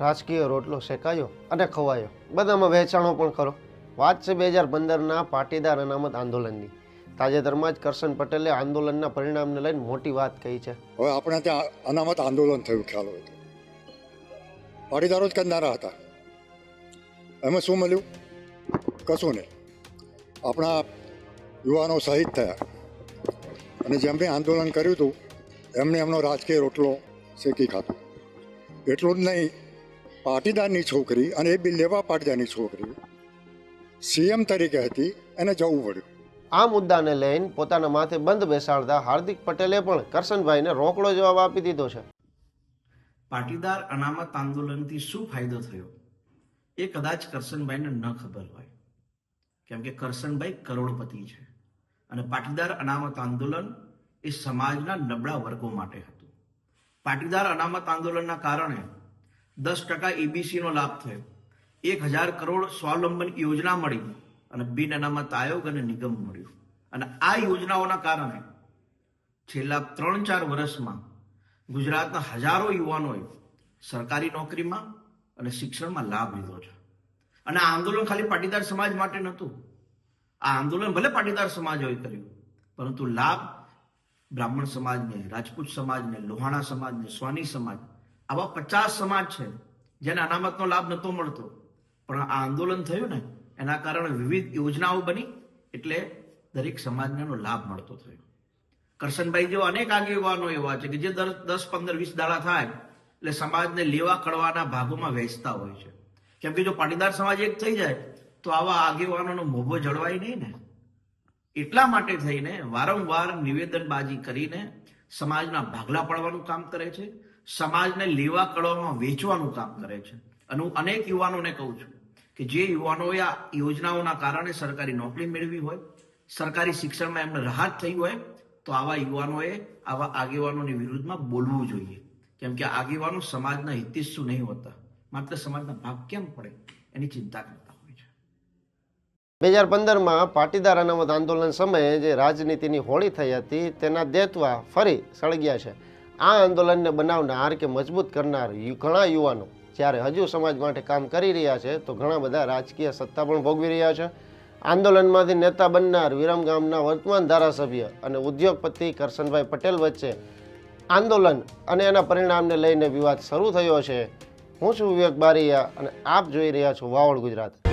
રાજકીય રોટલો શેકાયો અને ખવાયો. બધામાં વહેંચાણો પણ ખરો. વાત છે બે હજાર પંદરના પાટીદાર અનામત આંદોલનની. તાજેતરમાં જ કરશન પટેલે આંદોલનના પરિણામને લઈને મોટી વાત કહી છે. હવે આપણે ત્યાં અનામત આંદોલન થયું, ખ્યાલ હોય પાટીદારો જ કરનારા હતા. એમાં શું મળ્યું? કશું નહીં. આપણા યુવાનો શહીદ થયા. અને જેમણે આંદોલન કર્યું હતું, એમને એમનો રાજકીય રોટલો શેકી ખાધો. એટલું જ નહીં પાટીદારની છોકરી અને એ બી લેવા પાટીદારની છોકરી સીએમ તરીકે હતી એને જવું પડ્યું. આ મુદ્દાને લઈને પોતાના માથે બંધ બેસાડતા હાર્દિક પટેલે પણ કરશનભાઈને રોકડો જવાબ આપી દીધો છે. પાટીદાર અનામત આંદોલનથી શું ફાયદો થયો? એ કદાચ કરશનભાઈને ન ખબર હોય. કેમ કે કરશનભાઈ કરોડપતિ છે અને પાટીદાર અનામત આંદોલન એ સમાજના નબળા વર્ગો માટે હતું. પાટીદાર અનામત આંદોલનના કારણે દસ ટકા એબીસીનો લાભ થયો. એક હજાર કરોડ સ્વાવલંબન યોજના મળી અને બિન અનામત આયોગ અને નિગમ મળ્યું. અને આ યોજનાઓના કારણે છેલ્લા ત્રણ ચાર વર્ષમાં ગુજરાતના હજારો યુવાનોએ સરકારી નોકરીમાં અને શિક્ષણમાં લાભ લીધો છે. અને આ આંદોલન ખાલી પાટીદાર સમાજ માટે નહોતું. આ આંદોલન ભલે પાટીદાર સમાજોએ કર્યું, પરંતુ લાભ બ્રાહ્મણ સમાજને, રાજપૂત સમાજને, લોહાણા સમાજને, સ્વાની સમાજ આવા પચાસ સમાજ છે, જેને અનામતનો લાભ નહોતો મળતો. પણ આ આંદોલન થયું ને, એના કારણે વિવિધ યોજનાઓ બની, એટલે દરેક સમાજને એનો લાભ મળતો થયો. કરશનભાઈ જેવા અનેક આગેવાનો એવા છે કે જે દર દસ, પંદર, વીસ દાડા થાય, એટલે સમાજને લેવા કડવાના ભાગોમાં વહેંચતા હોય છે. કેમ કે જો પાટીદાર સમાજ એક થઈ જાય, તો આવા આગેવાનોનો મોભો જળવાય નહીં ને. એટલા માટે થઈને વારંવાર નિવેદનબાજી કરીને સમાજના ભાગલા પાડવાનું કામ કરે છે સમાજને લેવા કળવામાં વેચવાનું કામ કરે છે. અને હું અનેક યુવાનોને કહું છું કે જે યુવાનોએ આ યોજનાઓના કારણે સરકારી નોકરી મેળવી હોય, સરકારી શિક્ષણમાં એમને રાહત થઈ હોય, તો આવા યુવાનોએ આવા આગેવાનોની વિરુદ્ધમાં બોલવું જોઈએ. કેમ કે આગેવાનો સમાજના હિતેશુ નહીં હોતા. માત્ર સમાજના ભાગ કેમ પડે એની ચિંતા કરતા હોય છે. બે હજાર પંદરમાં પાટીદાર અનામત આંદોલન સમયે જે રાજનીતિની હોળી થઈ હતી, તેના દેતવા ફરી સળગ્યા છે. આ આંદોલનને બનાવનાર કે મજબૂત કરનાર ઘણા યુવાનો જ્યારે હજુ સમાજ માટે કામ કરી રહ્યા છે, તો ઘણા બધા રાજકીય સત્તા પણ ભોગવી રહ્યા છે. આંદોલનમાંથી નેતા બનનાર વિરમગામના વર્તમાન ધારાસભ્ય અને ઉદ્યોગપતિ કરશનભાઈ પટેલ વચ્ચે આંદોલન અને એના પરિણામને લઈને વિવાદ શરૂ થયો છે. હું છું વિવેક બારીયા અને આપ જોઈ રહ્યા છો વાવડ ગુજરાત.